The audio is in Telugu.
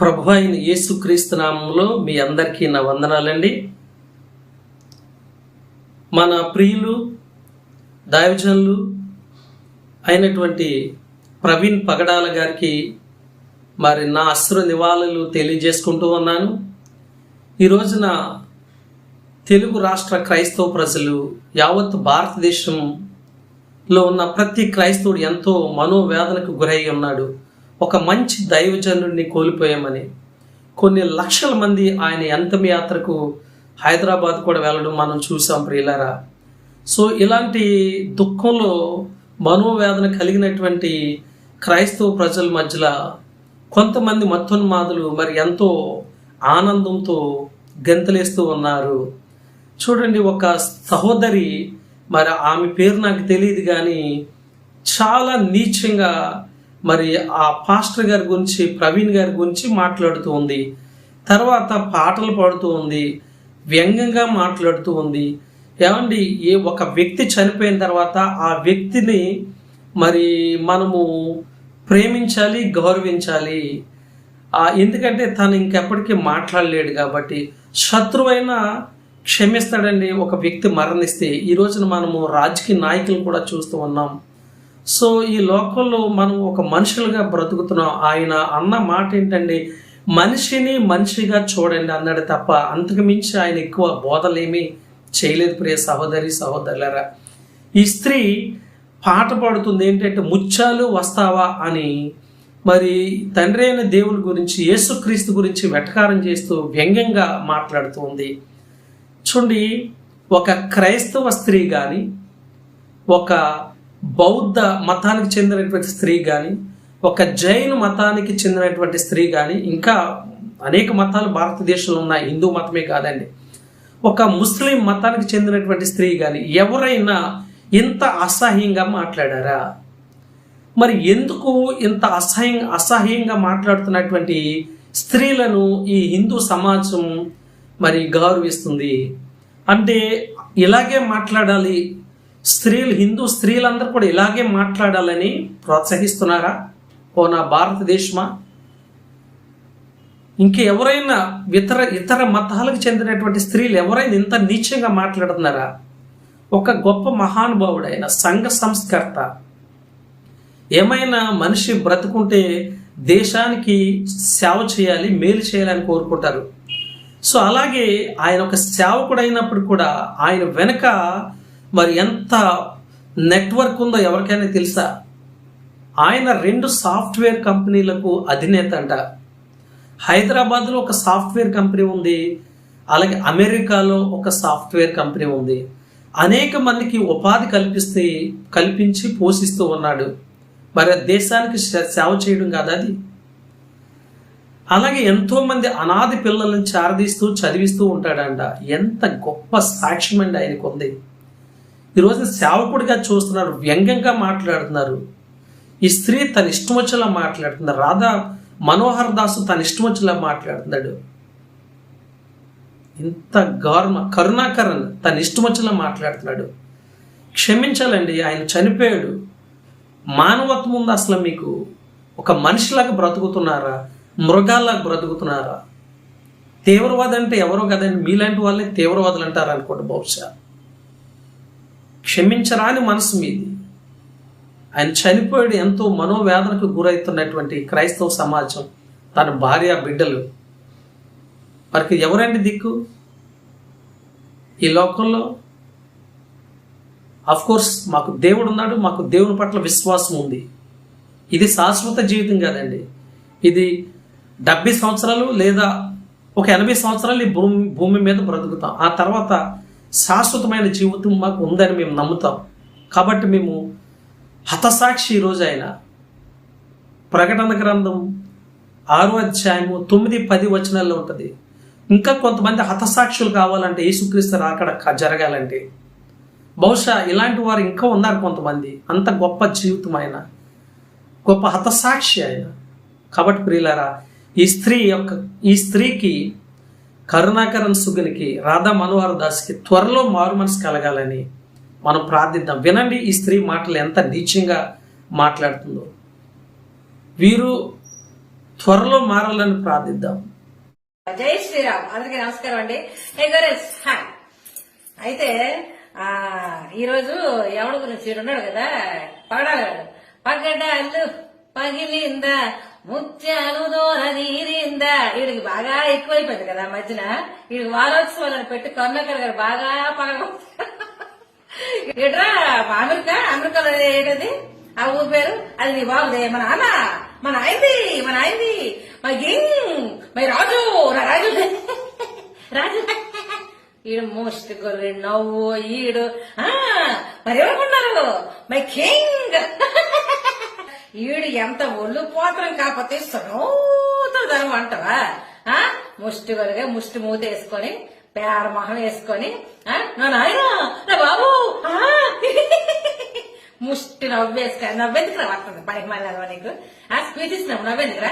ప్రభు అయిన యేసుక్రీస్తు నామంలో మీ అందరికీ నా వందనాలండి. మన ప్రియులు దైవజనులు అయినటువంటి ప్రవీణ్ పగడాల గారికి మరి నా అశ్రు నివాళులు తెలియజేసుకుంటూ ఉన్నాను. ఈ రోజున తెలుగు రాష్ట్ర క్రైస్తవ ప్రజలు యావత్ భారతదేశంలో ఉన్న ప్రతి క్రైస్తవుడు ఎంతో మనోవేదనకు గురై ఉన్నాడు. ఒక మంచి దైవజనుడిని కోల్పోయామని. కొన్ని లక్షల మంది ఆయన అంతమి యాత్రకు హైదరాబాద్ కూడా వెళ్ళడం మనం చూసాం ప్రియులారా. సో ఇలాంటి దుఃఖంలో మనోవేదన కలిగినటువంటి క్రైస్తవ ప్రజల మధ్యలో కొంతమంది మత్తున్మాదులు మరి ఎంతో ఆనందంతో గంతలేస్తూ ఉన్నారు. చూడండి ఒక సహోదరి మరి ఆమె పేరు నాకు తెలియదు కానీ చాలా నీచంగా మరి ఆ పాస్టర్ గారి గురించి ప్రవీణ్ గారి గురించి మాట్లాడుతూ ఉంది. తర్వాత పాటలు పాడుతూ ఉంది. వ్యంగ్యంగా మాట్లాడుతూ ఉంది. ఏమండి ఏ ఒక వ్యక్తి చనిపోయిన తర్వాత ఆ వ్యక్తిని మరి మనము ప్రేమించాలి గౌరవించాలి. ఎందుకంటే తను ఇంకెప్పటికీ మాట్లాడలేడు కాబట్టి శత్రువైన క్షమిస్తాడండి. ఒక వ్యక్తి మరణిస్తే ఈ రోజున మనము రాజకీయ నాయకులు కూడా చూస్తూ ఉన్నాం. సో ఈ లోకంలో మనం ఒక మనుషులుగా బ్రతుకుతున్నాం. ఆయన అన్న మాట ఏంటండి? మనిషిని మనిషిగా చూడండి అన్నాడు తప్ప అంతకుమించి ఆయన ఎక్కువ బోధలేమీ చేయలేదు ప్రియ సహోదరి సహోదరులరా. ఈ స్త్రీ పాట పాడుతుంది ఏంటంటే ముత్యాలు వస్తావా అని మరి తండ్రి అయిన దేవుని గురించి యేసుక్రీస్తు గురించి వెటకారం చేస్తూ వ్యంగ్యంగా మాట్లాడుతుంది. చూడండి ఒక క్రైస్తవ స్త్రీ కానీ ఒక బౌద్ధ మతానికి చెందినటువంటి స్త్రీ కానీ ఒక జైన్ మతానికి చెందినటువంటి స్త్రీ కానీ ఇంకా అనేక మతాలు భారతదేశంలో ఉన్నాయి. హిందూ మతమే కాదండి. ఒక ముస్లిం మతానికి చెందినటువంటి స్త్రీ కానీ ఎవరైనా ఇంత అసహ్యంగా మాట్లాడారా? మరి ఎందుకు ఇంత అసహ్యం అసహ్యంగా మాట్లాడుతున్నటువంటి స్త్రీలను ఈ హిందూ సమాజం మరి గౌరవిస్తుంది? అంటే ఇలాగే మాట్లాడాలి స్త్రీలు హిందూ స్త్రీలందరూ కూడా ఇలాగే మాట్లాడాలని ప్రోత్సహిస్తున్నారా? ఓ నా భారతదేశమా? ఇంకా ఎవరైనా ఇతర ఇతర మతాలకు చెందినటువంటి స్త్రీలు ఎవరైనా ఇంత నీచంగా మాట్లాడుతున్నారా? ఒక గొప్ప మహానుభావుడైన సంఘ సంస్కర్త. ఏమైనా మనిషి బ్రతుకుంటే దేశానికి సేవ చేయాలి మేలు చేయాలని కోరుకుంటారు. సో అలాగే ఆయన ఒక సేవకుడైనప్పుడు అయినప్పుడు కూడా ఆయన వెనక మరి ఎంత నెట్వర్క్ ఉందో ఎవరికైనా తెలుసా? ఆయన రెండు సాఫ్ట్వేర్ కంపెనీలకు అధినేత అంట. హైదరాబాద్లో ఒక సాఫ్ట్వేర్ కంపెనీ ఉంది అలాగే అమెరికాలో ఒక సాఫ్ట్వేర్ కంపెనీ ఉంది. అనేక మందికి ఉపాధి కల్పిస్తే కల్పించి పోషిస్తూ ఉన్నాడు. మరి దేశానికి సేవ చేయడం కాదు అది? అలాగే ఎంతోమంది అనాథి పిల్లలను చారదీస్తూ చదివిస్తూ ఉంటాడంట. ఎంత గొప్ప సాక్ష్యం అండి ఆయనకు ఉంది ఈరోజు సేవకుడిగా చూస్తున్నారు వ్యంగ్యంగా మాట్లాడుతున్నారు. ఈ స్త్రీ తన ఇష్టం వచ్చేలా మాట్లాడుతున్నారు. రాధా మనోహర్ దాసు తన ఇష్టం వచ్చేలా మాట్లాడుతున్నాడు. ఇంత గౌరవ కరుణాకరణ్ తన ఇష్టం వచ్చేలా మాట్లాడుతున్నాడు. క్షమించాలండి ఆయన చనిపోయాడు. మానవత్వం ఉంది అసలు మీకు? ఒక మనిషిలాగా బ్రతుకుతున్నారా? మృగాల్లాగా బ్రతుకుతున్నారా? తీవ్రవాది అంటే ఎవరో కదండి మీలాంటి వాళ్ళే తీవ్రవాదులు అంటారు అనుకోండి బహుశా. క్షమించరాని మనసు మీది. ఆయన చనిపోయాడు ఎంతో మనోవేదనకు గురవుతున్నటువంటి క్రైస్తవ సమాజం తన భార్య బిడ్డలు. వారికి ఎవరండి దిక్కు? ఈ లోకంలో? కోర్స్ మాకు దేవుడు ఉన్నాడు మాకు దేవుని పట్ల విశ్వాసం ఉంది. ఇది శాశ్వత జీవితం కాదండి. ఇది డెబ్బై సంవత్సరాలు లేదా ఒక ఎనభై సంవత్సరాలు ఈ భూమి భూమి మీద బ్రతుకుతాం. ఆ తర్వాత శాశ్వతమైన జీవితం మాకు ఉందని మేము నమ్ముతాం. కాబట్టి మేము హతసాక్షి ఈరోజు ఆయన ప్రకటన గ్రంథం ఆరో అధ్యాయము తొమ్మిది పది వచనాల్లో ఉంటుంది. ఇంకా కొంతమంది హతసాక్షులు కావాలంటే యేసుక్రీస్తు రాకడ జరగాలంటే. బహుశా ఇలాంటి వారు ఇంకా ఉన్నారు కొంతమంది. అంత గొప్ప జీవితం ఆయన గొప్ప హతసాక్షి ఆయన కాబట్టి ప్రియులారా ఈ స్త్రీ యొక్క ఈ స్త్రీకి కరుణాకరణ్ సుగునికి రాధా మనోహర్ దాస్కి త్వరలో మారు మనసు కలగాలని మనం ప్రార్థిద్దాం. వినండి ఈ స్త్రీ మాటలు ఎంత నీచంగా మాట్లాడుతుందో. వీరు త్వరలో మారాలని ప్రార్థిద్దాం. జై శ్రీరామ్. అందరికీ నమస్కారం అండి. హాయ్ అయితే ఆ ఈ రోజు గురించి ఉన్నాడు కదా పగడాలు పగడాలు పగిలిందా? ముత్యాలు దూర తీరిందా వీడికి బాగా ఎక్కువైపోయింది కదా మధ్యన. వీడికి వారోత్సవాలను పెట్టి కరుణాకర్ గారు బాగా పగ ఎట్రా అమెరికా అమెరికాలో ఏంటది? ఆ ఊరు పేరు? అది నీ బాబుదే. మన నాన్న మన అయింది మన అయింది. మా గింగ్ మై రాజు నా రాజు. రాజు. ఈడు మోస్ట్ గొర్రె నవ్వు ఈడు ఆ మరి ఎవరుకున్నారు మై కింగ్. ఈడు ఎంత ఒళ్ళు పోతరం కాకపోతే సనూతనం అంటవా? ఆ? ముష్టి వరగా ముష్టి మూత వేసుకొని పేర మొహం వేసుకొని ఆ, నా నాయన నా బాబు ఆ, ముష్టి నవ్వేసుకొని నవ్వెందుకు రా వస్తుంది? పనికి మళ్ళీ నీకు? ఆ? స్పీచ్ ఇస్తున్నావు నవ్వెందుకు